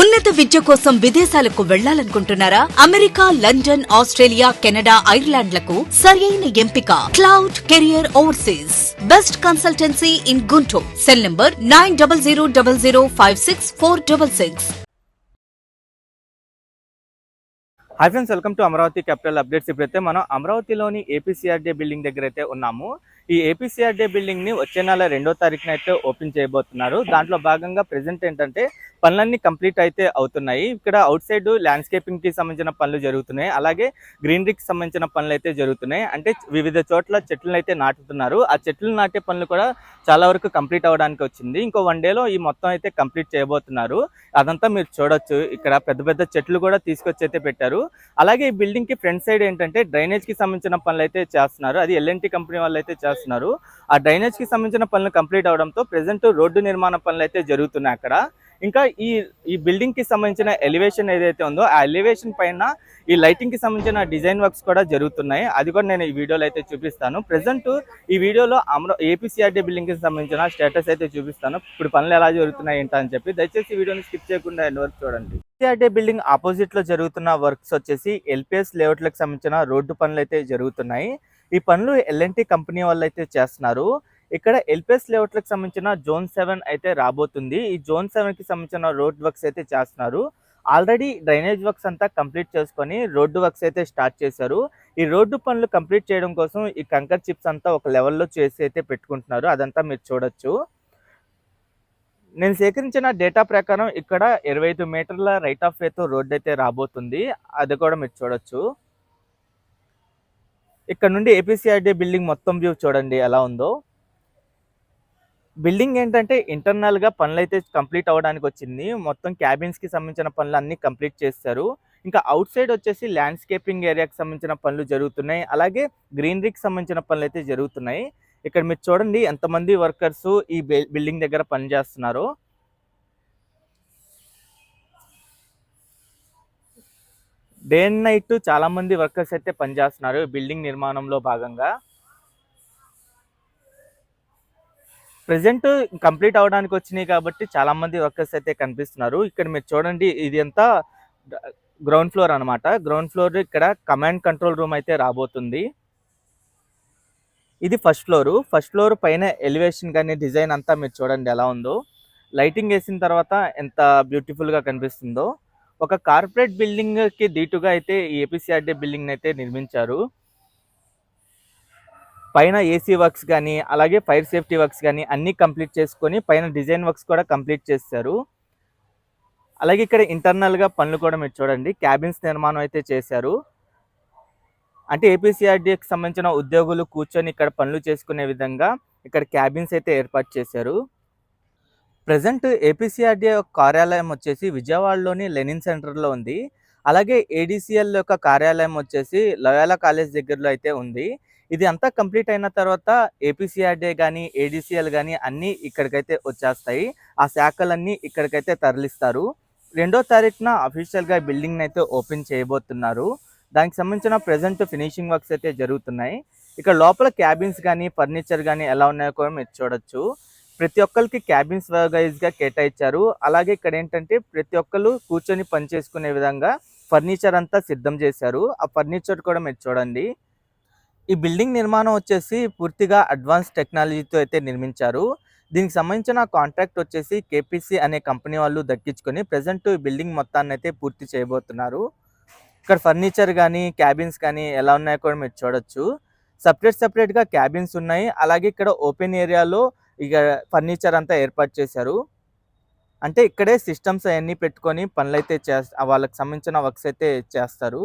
ఉన్నత విద్య కోసం విదేశాలకు వెళ్ళాలనుకుంటున్నారా? అమెరికా లండన్ ఆస్ట్రేలియా కెనడా ఐర్లాండ్లకు సరియైన ఎంపిక. Cloud career overseas. Best consultancy in Guntur. Cell number nine double zero double zero five six four double six. Hi friends welcome to Amaravati capital updates. ఇప్పుడైతే మనం అమరావతిలోని ఏపీసీఆర్డే బిల్డింగ్ దగ్గర అయితే ఉన్నాము. ఈ ఏపీసీఆర్డే బిల్డింగ్ని వచ్చే నెల రెండో తారీఖున అయితే ఓపెన్ చేయబోతున్నారు. దాంట్లో భాగంగా ప్రెసెంట్ ఏంటంటే పనులన్నీ కంప్లీట్ అయితే అవుతున్నాయి. ఇక్కడ అవుట్ సైడ్ ల్యాండ్స్కేపింగ్కి సంబంధించిన పనులు జరుగుతున్నాయి. అలాగే గ్రీనరీకి సంబంధించిన పనులు అయితే జరుగుతున్నాయి. అంటే వివిధ చోట్ల చెట్లను అయితే నాటుతున్నారు. ఆ చెట్లు నాటే పనులు కూడా చాలా వరకు కంప్లీట్ అవ్వడానికి వచ్చింది. ఇంకో వన్ డేలో ఈ మొత్తం అయితే కంప్లీట్ చేయబోతున్నారు. అదంతా మీరు చూడొచ్చు. ఇక్కడ పెద్ద పెద్ద చెట్లు కూడా తీసుకొచ్చి అయితే పెట్టారు. అలాగే ఈ బిల్డింగ్కి ఫ్రంట్ సైడ్ ఏంటంటే డ్రైనేజ్కి సంబంధించిన పనులు అయితే చేస్తున్నారు. అది ఎల్ఎన్టీ కంపెనీ వాళ్ళు అయితే చేస్తున్నారు. ఆ డ్రైనేజ్కి సంబంధించిన పనులు కంప్లీట్ అవడంతో ప్రజెంట్ రోడ్డు నిర్మాణ పనులు అయితే జరుగుతున్నాయి అక్కడ. ఇంకా ఈ ఈ బిల్డింగ్కి సంబంధించిన ఎలివేషన్ ఏదైతే ఉందో ఆ ఎలివేషన్ పైన ఈ లైటింగ్కి సంబంధించిన డిజైన్ వర్క్స్ కూడా జరుగుతున్నాయి. అది కూడా నేను ఈ వీడియోలో అయితే చూపిస్తాను. ప్రెసెంట్ ఈ వీడియోలో అమరా ఏపీసీఆర్డీ బిల్డింగ్కి సంబంధించిన స్టేటస్ అయితే చూపిస్తాను. ఇప్పుడు పనులు ఎలా జరుగుతున్నాయి ఏంటని చెప్పి దయచేసి వీడియోని స్కిప్ చేయకుండా ఎండ్ వరకు చూడండి. ఏపీసీఆర్డీ బిల్డింగ్ ఆపోజిట్లో జరుగుతున్న వర్క్స్ వచ్చేసి ఎల్పిఎస్ లేఅవుట్లకు సంబంధించిన రోడ్డు పనులు అయితే జరుగుతున్నాయి. ఈ పనులు ఎల్ఎన్టీ కంపెనీ వాళ్ళు అయితే చేస్తున్నారు. ఇక్కడ ఎల్పిఎస్ లేఅవుట్లకు సంబంధించిన జోన్ సెవెన్ అయితే రాబోతుంది. ఈ జోన్ సెవెన్కి సంబంధించిన రోడ్ వర్క్స్ అయితే చేస్తున్నారు. ఆల్రెడీ డ్రైనేజ్ వర్క్స్ అంతా కంప్లీట్ చేసుకొని రోడ్డు వర్క్స్ అయితే స్టార్ట్ చేశారు. ఈ రోడ్డు పనులు కంప్లీట్ చేయడం కోసం ఈ కంకర్ చిప్స్ అంతా ఒక లెవెల్లో చేసి అయితే పెట్టుకుంటున్నారు. అదంతా మీరు చూడొచ్చు. నేను సేకరించిన డేటా ప్రకారం ఇక్కడ ఇరవై ఐదు మీటర్ల రైట్ ఆఫ్ వేతో రోడ్ అయితే రాబోతుంది. అది కూడా మీరు చూడొచ్చు. ఇక్కడ నుండి ఏపీసీఆర్డీ బిల్డింగ్ మొత్తం వ్యూ చూడండి ఎలా ఉందో. బిల్డింగ్ ఏంటంటే ఇంటర్నల్గా పనులు అయితే కంప్లీట్ అవ్వడానికి వచ్చింది మొత్తం క్యాబిన్స్కి సంబంధించిన పనులు అన్నీ కంప్లీట్ చేస్తారు. ఇంకా అవుట్ సైడ్ వచ్చేసి ల్యాండ్స్కేపింగ్ ఏరియాకి సంబంధించిన పనులు జరుగుతున్నాయి. అలాగే గ్రీనరీకి సంబంధించిన పనులు అయితే జరుగుతున్నాయి. ఇక్కడ మీరు చూడండి ఎంతమంది వర్కర్స్ ఈ బిల్డింగ్ దగ్గర పనిచేస్తున్నారు డే అండ్ నైట్ చాలామంది వర్కర్స్ అయితే పనిచేస్తున్నారు బిల్డింగ్ నిర్మాణంలో భాగంగా. ప్రెసెంట్ కంప్లీట్ అవడానికి వచ్చినాయి కాబట్టి చాలా మంది వర్కర్స్ అయితే కనిపిస్తున్నారు. ఇక్కడ మీరు చూడండి ఇది అంతా గ్రౌండ్ ఫ్లోర్ అన్నమాట. గ్రౌండ్ ఫ్లోర్ ఇక్కడ కమాండ్ కంట్రోల్ రూమ్ అయితే రాబోతుంది. ఇది ఫస్ట్ ఫ్లోర్. ఫస్ట్ ఫ్లోర్ పైన ఎలివేషన్ కానీ డిజైన్ అంతా మీరు చూడండి ఎలా ఉందో. లైటింగ్ వేసిన తర్వాత ఎంత బ్యూటిఫుల్గా కనిపిస్తుందో. ఒక కార్పొరేట్ బిల్డింగ్కి దీటుగా అయితే ఈ ఏపీసీఆర్డీ బిల్డింగ్ అయితే నిర్మించారు. పైన ఏసీ వర్క్స్ కానీ అలాగే ఫైర్ సేఫ్టీ వర్క్స్ కానీ అన్ని కంప్లీట్ చేసుకొని పైన డిజైన్ వర్క్స్ కూడా కంప్లీట్ చేశారు అలాగే ఇక్కడ ఇంటర్నల్గా పనులు కూడా మీరు చూడండి. క్యాబిన్స్ నిర్మాణం అయితే చేశారు. అంటే ఏపీసీఆర్డీకి సంబంధించిన ఉద్యోగులు కూర్చొని ఇక్కడ పనులు చేసుకునే విధంగా ఇక్కడ క్యాబిన్స్ అయితే ఏర్పాటు చేశారు. ప్రజెంట్ ఏపీసీఆర్డీ యొక్క కార్యాలయం వచ్చేసి విజయవాడలోని లెనిన్ సెంటర్లో ఉంది. అలాగే ఏడీసీఎల్ యొక్క కార్యాలయం వచ్చేసి లయోలా కాలేజ్ దగ్గరలో అయితే ఉంది. ఇది అంతా కంప్లీట్ అయిన తర్వాత ఏపీసీఆర్డే కానీ ఏడీసీఎల్ కానీ అన్నీ ఇక్కడికైతే వచ్చేస్తాయి. ఆ శాఖలన్నీ ఇక్కడికైతే తరలిస్తారు. రెండో తారీఖున అఫీషియల్గా బిల్డింగ్ని అయితే ఓపెన్ చేయబోతున్నారు. దానికి సంబంధించిన ప్రజెంట్ ఫినిషింగ్ వర్క్స్ అయితే జరుగుతున్నాయి. ఇక్కడ లోపల క్యాబిన్స్ కానీ ఫర్నిచర్ కానీ ఎలా ఉన్నాయో కూడా మీరు చూడొచ్చు. ప్రతి ఒక్కరికి క్యాబిన్స్ వైజ్గా కేటాయించారు. అలాగే ఇక్కడ ఏంటంటే ప్రతి ఒక్కరు కూర్చొని పని చేసుకునే విధంగా ఫర్నిచర్ అంతా సిద్ధం చేశారు. ఆ ఫర్నిచర్ కూడా మీరు చూడండి. ఈ బిల్డింగ్ నిర్మాణం వచ్చేసి పూర్తిగా అడ్వాన్స్ టెక్నాలజీతో అయితే నిర్మించారు. దీనికి సంబంధించిన కాంట్రాక్ట్ వచ్చేసి కేపీసీ అనే కంపెనీ వాళ్ళు దక్కించుకొని ప్రజెంట్ ఈ బిల్డింగ్ మొత్తాన్ని అయితే పూర్తి చేయబోతున్నారు. ఇక్కడ ఫర్నిచర్ కానీ క్యాబిన్స్ కానీ ఎలా ఉన్నాయో కూడా మీరు చూడొచ్చు. సపరేట్ సపరేట్గా క్యాబిన్స్ ఉన్నాయి. అలాగే ఇక్కడ ఓపెన్ ఏరియాలో ఇక ఫర్నిచర్ అంతా ఏర్పాటు చేశారు. అంటే ఇక్కడే సిస్టమ్స్ అవన్నీ పెట్టుకొని పనులు అయితే చేస్తా వాళ్ళకి సంబంధించిన వర్క్స్ అయితే చేస్తారు.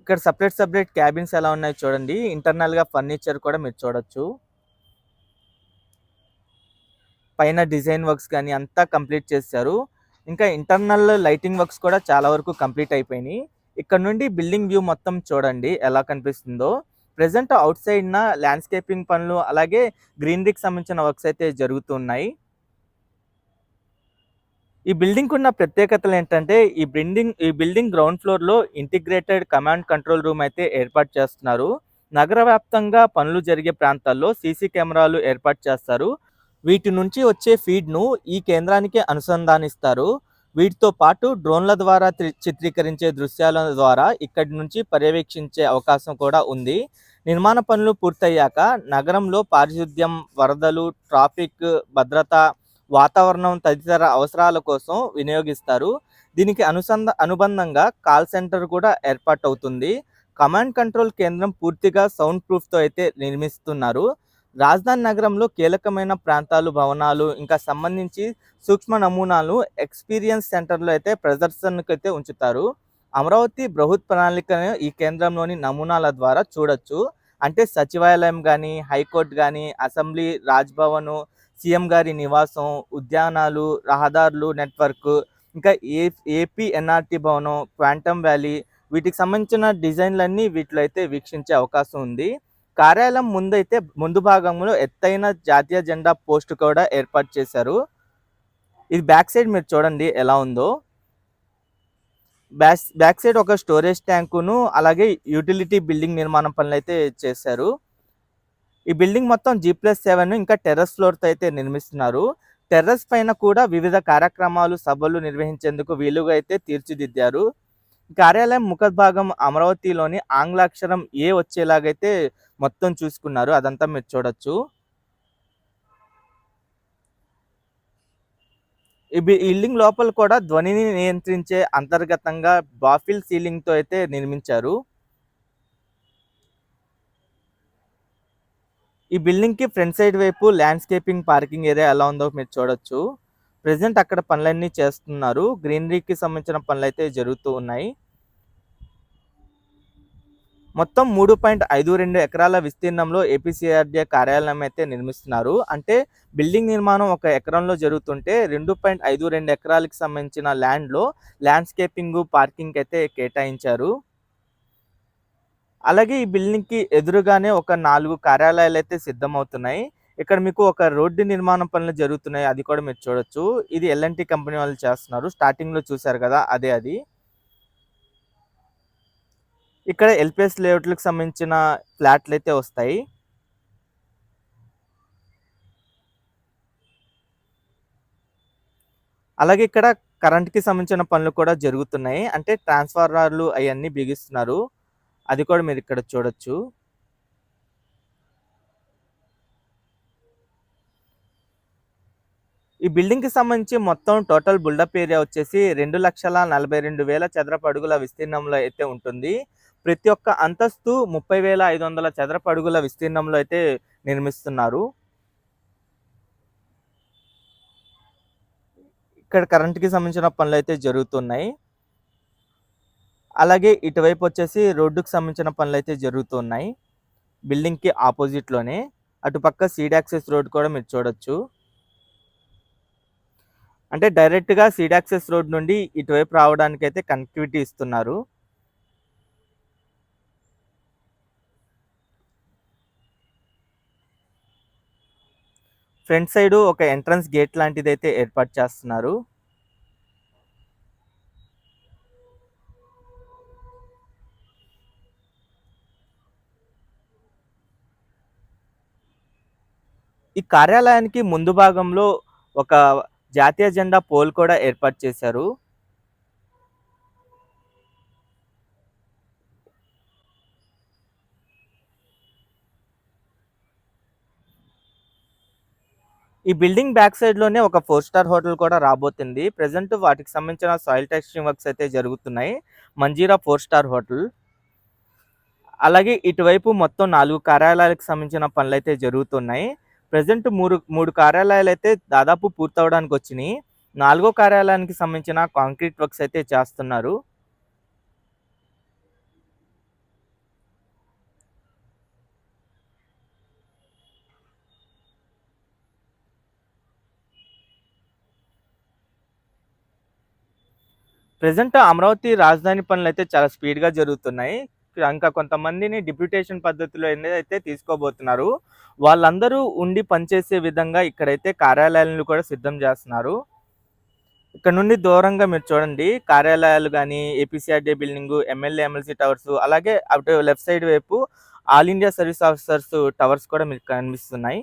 ఇక్కడ సపరేట్ సపరేట్ క్యాబిన్స్ ఎలా ఉన్నాయి చూడండి. ఇంటర్నల్గా ఫర్నిచర్ కూడా మీరు చూడొచ్చు. పైన డిజైన్ వర్క్స్ కానీ అంతా కంప్లీట్ చేశారు. ఇంకా ఇంటర్నల్ లైటింగ్ వర్క్స్ కూడా చాలా వరకు కంప్లీట్ అయిపోయినాయి. ఇక్కడ నుండి బిల్డింగ్ వ్యూ మొత్తం చూడండి ఎలా కనిపిస్తుందో. ప్రెసెంట్ అవుట్ సైడ్ ల్యాండ్స్కేపింగ్ పనులు అలాగే గ్రీనరీకి సంబంధించిన వర్క్స్ అయితే జరుగుతున్నాయి ఈ బిల్డింగ్ ఉన్న ప్రత్యేకతలు ఏంటంటే ఈ బిల్డింగ్ ఈ బిల్డింగ్ గ్రౌండ్ ఫ్లోర్లో ఇంటిగ్రేటెడ్ కమాండ్ కంట్రోల్ రూమ్ అయితే ఏర్పాటు చేస్తున్నారు. నగర వ్యాప్తంగా పనులు జరిగే ప్రాంతాల్లో సీసీ కెమెరాలు ఏర్పాటు చేస్తారు. వీటి నుంచి వచ్చే ఫీడ్ను ఈ కేంద్రానికి అనుసంధానిస్తారు. వీటితో పాటు డ్రోన్ల ద్వారా చిత్రీకరించే దృశ్యాల ద్వారా ఇక్కడి నుంచి పర్యవేక్షించే అవకాశం కూడా ఉంది. నిర్మాణ పనులు పూర్తయ్యాక నగరంలో పారిశుద్ధ్యం వరదలు ట్రాఫిక్ భద్రత వాతావరణం తదితర అవసరాల కోసం వినియోగిస్తారు. దీనికి అనుసంధ అనుబంధంగా కాల్ సెంటర్ కూడా ఏర్పాటు అవుతుంది కమాండ్ కంట్రోల్ కేంద్రం పూర్తిగా సౌండ్ ప్రూఫ్తో అయితే నిర్మిస్తున్నారు. రాజధాని నగరంలో కీలకమైన ప్రాంతాలు భవనాలు ఇంకా సంబంధించి సూక్ష్మ నమూనాలు ఎక్స్పీరియన్స్ సెంటర్లో అయితే ప్రదర్శనకు అయితే ఉంచుతారు. అమరావతి బృహత్ ప్రణాళికను ఈ కేంద్రంలోని నమూనాల ద్వారా చూడొచ్చు. అంటే సచివాలయం కానీ హైకోర్టు కానీ అసెంబ్లీ రాజ్భవను సీఎం గారి నివాసం ఉద్యానాలు రహదారులు నెట్వర్క్ ఇంకా ఏ ఏపీ ఎన్ఆర్టీ భవనం క్వాంటమ్ వ్యాలీ వీటికి సంబంధించిన డిజైన్లన్నీ వీటిలో అయితే వీక్షించే అవకాశం ఉంది. కార్యాలయం ముందైతే ముందు భాగంలో ఎత్తైన జాతీయ జెండా పోస్ట్ కూడా ఏర్పాటు చేశారు. ఇది బ్యాక్ సైడ్ మీరు చూడండి ఎలా ఉందో. బ్యాక్ బ్యాక్ సైడ్ ఒక స్టోరేజ్ ట్యాంకును అలాగే యూటిలిటీ బిల్డింగ్ నిర్మాణం పనులు అయితే చేశారు. ఈ బిల్డింగ్ మొత్తం జీ ప్లస్ సెవెన్ ఇంకా టెర్రస్ ఫ్లోర్తో అయితే నిర్మిస్తున్నారు. టెర్రస్ పైన కూడా వివిధ కార్యక్రమాలు సభలు నిర్వహించేందుకు వీలుగా అయితే తీర్చిదిద్దారు. కార్యాలయం ముఖ భాగం అమరావతిలోని ఆంగ్లాక్షరం ఏ వచ్చేలాగైతే మొత్తం చూసుకున్నారు. అదంతా మీరు చూడొచ్చు. ఈ బిల్డింగ్ లోపల కూడా ధ్వనిని నియంత్రించే అంతర్గతంగా బాఫిల్ సీలింగ్తో అయితే నిర్మించారు. ఈ బిల్డింగ్కి ఫ్రంట్ సైడ్ వైపు ల్యాండ్స్కేపింగ్ పార్కింగ్ ఏరియా ఎలా ఉందో మీరు చూడొచ్చు. ప్రజెంట్ అక్కడ పనులన్నీ చేస్తున్నారు. గ్రీనరీకి సంబంధించిన పనులు అయితే జరుగుతూ ఉన్నాయి. మొత్తం మూడు పాయింట్ ఐదు రెండు ఎకరాల విస్తీర్ణంలో ఏపీసీఆర్డీఏ కార్యాలయం అయితే నిర్మిస్తున్నారు. అంటే బిల్డింగ్ నిర్మాణం ఒక ఎకరంలో జరుగుతుంటే రెండు పాయింట్ ఐదు రెండు ఎకరాలకు సంబంధించిన ల్యాండ్లో ల్యాండ్స్కేపింగ్ పార్కింగ్ అయితే కేటాయించారు. అలాగే ఈ బిల్డింగ్కి ఎదురుగానే ఒక నాలుగు కార్యాలయాలు అయితే సిద్ధమవుతున్నాయి. ఇక్కడ మీకు ఒక రోడ్డు నిర్మాణం పనులు జరుగుతున్నాయి. అది కూడా మీరు చూడొచ్చు. ఇది ఎల్ఎన్టీ కంపెనీ వాళ్ళు చేస్తున్నారు. స్టార్టింగ్లో చూసారు కదా అదే అది. ఇక్కడ ఎల్పిఎస్ లేఅవుట్లకు సంబంధించిన ఫ్లాట్లు అయితే వస్తాయి. అలాగే ఇక్కడ కరెంట్కి సంబంధించిన పనులు కూడా జరుగుతున్నాయి. అంటే ట్రాన్స్ఫార్మర్లు అవన్నీ బిగిస్తున్నారు. అది కూడా మీరు ఇక్కడ చూడొచ్చు. ఈ బిల్డింగ్కి సంబంధించి మొత్తం టోటల్ బిల్డప్ ఏరియా వచ్చేసి రెండు లక్షల నలభై రెండు వేల చదరపు అడుగుల విస్తీర్ణంలో అయితే ఉంటుంది. ప్రతి ఒక్క అంతస్తు ముప్పై వేల ఐదు వందల చదరపు అడుగుల విస్తీర్ణంలో అయితే నిర్మిస్తున్నారు. ఇక్కడ కరెంట్కి సంబంధించిన పనులు అయితే జరుగుతున్నాయి. అలాగే ఇటువైపు వచ్చేసి రోడ్డుకు సంబంధించిన పనులు అయితే జరుగుతున్నాయి. బిల్డింగ్కి ఆపోజిట్లోనే అటుపక్క సీడ్ యాక్సెస్ రోడ్ కూడా మీరు చూడొచ్చు. అంటే డైరెక్ట్గా సీడ్ యాక్సెస్ రోడ్ నుండి ఇటువైపు రావడానికి అయితే కనెక్టివిటీ ఇస్తున్నారు. ఫ్రంట్ సైడ్ ఒక ఎంట్రన్స్ గేట్ లాంటిది అయితే ఏర్పాటు చేస్తున్నారు. ఈ కార్యాలయానికి ముందు భాగంలో ఒక జాతీయ జెండా పోల్ కూడా ఏర్పాటు చేశారు. ఈ బిల్డింగ్ బ్యాక్ సైడ్లోనే ఒక ఫోర్ స్టార్ హోటల్ కూడా రాబోతుంది. ప్రెసెంట్ వాటికి సంబంధించిన సాయిల్ టెక్స్టింగ్ వర్క్స్ అయితే జరుగుతున్నాయి. Manjeera four star hotel. అలాగే ఇటువైపు మొత్తం నాలుగు కార్యాలయాలకు సంబంధించిన పనులు అయితే జరుగుతున్నాయి. ప్రజెంట్ మూడు మూడు కార్యాలయాలు అయితే దాదాపు పూర్తవడానికి వచ్చినాయి. నాలుగో కార్యాలయానికి సంబంధించిన కాంక్రీట్ వర్క్స్ అయితే చేస్తున్నారు. ప్రజెంట్ అమరావతి రాజధాని పనులు అయితే చాలా స్పీడ్గా జరుగుతున్నాయి. ఇంకా కొంతమందిని డిప్యూటేషన్ పద్ధతిలో అయితే తీసుకోబోతున్నారు వాళ్ళందరూ ఉండి పనిచేసే విధంగా ఇక్కడైతే కార్యాలయాలను కూడా సిద్ధం చేస్తున్నారు. ఇక్కడ నుండి దూరంగా మీరు చూడండి కార్యాలయాలు కానీ APCRD building MLA MLC towers అలాగే అటు లెఫ్ట్ సైడ్ వైపు all India service officers towers కూడా మీకు కనిపిస్తున్నాయి.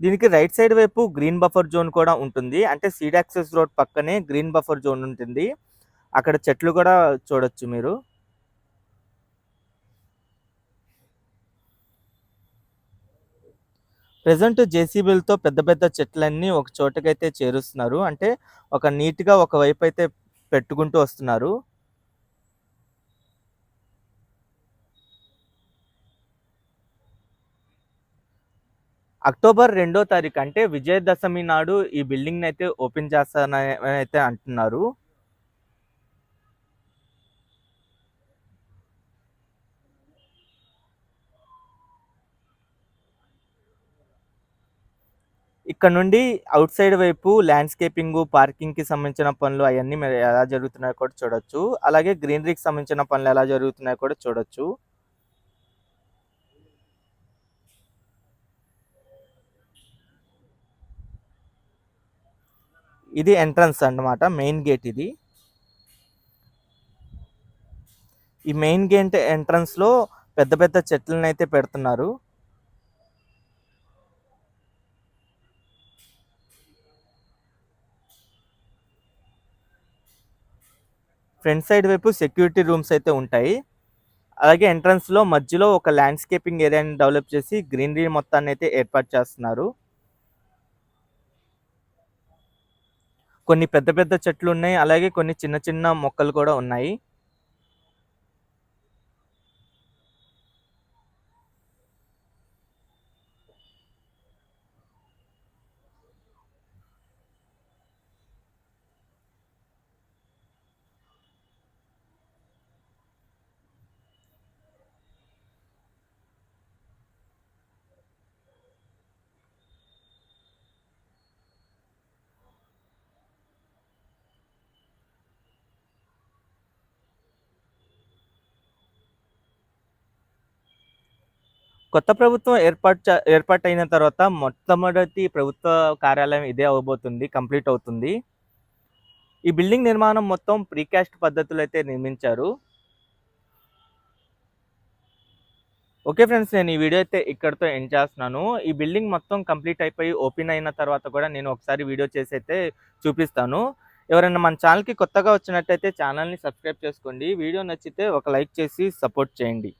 దీనికి రైట్ సైడ్ వైపు గ్రీన్ బఫర్ జోన్ కూడా ఉంటుంది. అంటే సీడ్ యాక్సెస్ రోడ్ పక్కనే గ్రీన్ బఫర్ జోన్ ఉంటుంది. అక్కడ చెట్లు కూడా చూడొచ్చు మీరు. ప్రజెంట్ జేసీబీలతో పెద్ద పెద్ద చెట్లన్నీ ఒక చోటకైతే చేరుస్తున్నారు. అంటే ఒక నీట్గా ఒక వైపు అయితే పెట్టుకుంటూ వస్తున్నారు. అక్టోబర్ రెండో తారీఖు అంటే విజయదశమి నాడు ఈ బిల్డింగ్ అయితే ఓపెన్ చేస్తానని అయితే అంటున్నారు. ఇక్కడ నుండి అవుట్ సైడ్ వైపు ల్యాండ్స్కేపింగ్ పార్కింగ్కి సంబంధించిన పనులు అవన్నీ మీరు ఎలా జరుగుతున్నాయో కూడా చూడొచ్చు. అలాగే గ్రీనరీకి సంబంధించిన పనులు ఎలా జరుగుతున్నాయో కూడా చూడొచ్చు. ఇది ఎంట్రన్స్ అన్నమాట మెయిన్ గేట్ ఇది. ఈ మెయిన్ గేట్ ఎంట్రన్స్లో పెద్ద పెద్ద చెట్లను అయితే పెడుతున్నారు. ఫ్రంట్ సైడ్ వైపు సెక్యూరిటీ రూమ్స్ అయితే ఉంటాయి. అలాగే ఎంట్రన్స్లో మధ్యలో ఒక ల్యాండ్స్కేపింగ్ ఏరియాని డెవలప్ చేసి గ్రీనరీ మొత్తాన్ని అయితే ఏర్పాటు చేస్తున్నారు. కొన్ని పెద్ద పెద్ద చెట్లు ఉన్నాయి అలాగే కొన్ని చిన్న చిన్న మొక్కలు కూడా ఉన్నాయి. కొత్త ప్రభుత్వం ఏర్పాటు ఏర్పాటైన తర్వాత మొట్టమొదటి ప్రభుత్వ కార్యాలయం ఇదే అవబోతుంది కంప్లీట్ అవుతుంది. ఈ బిల్డింగ్ నిర్మాణం మొత్తం ప్రీకాస్ట్ పద్ధతులు అయితే నిర్మించారు. ఓకే ఫ్రెండ్స్ నేను ఈ వీడియో అయితే ఇక్కడితో ఎండ్ చేస్తున్నాను. ఈ బిల్డింగ్ మొత్తం కంప్లీట్ అయిపోయి ఓపెన్ అయిన తర్వాత కూడా నేను ఒకసారి వీడియో చేసి అయితే చూపిస్తాను. ఎవరైనా మన ఛానల్కి కొత్తగా వచ్చినట్టయితే ఛానల్ని సబ్స్క్రైబ్ చేసుకోండి. వీడియో నచ్చితే ఒక లైక్ చేసి సపోర్ట్ చేయండి.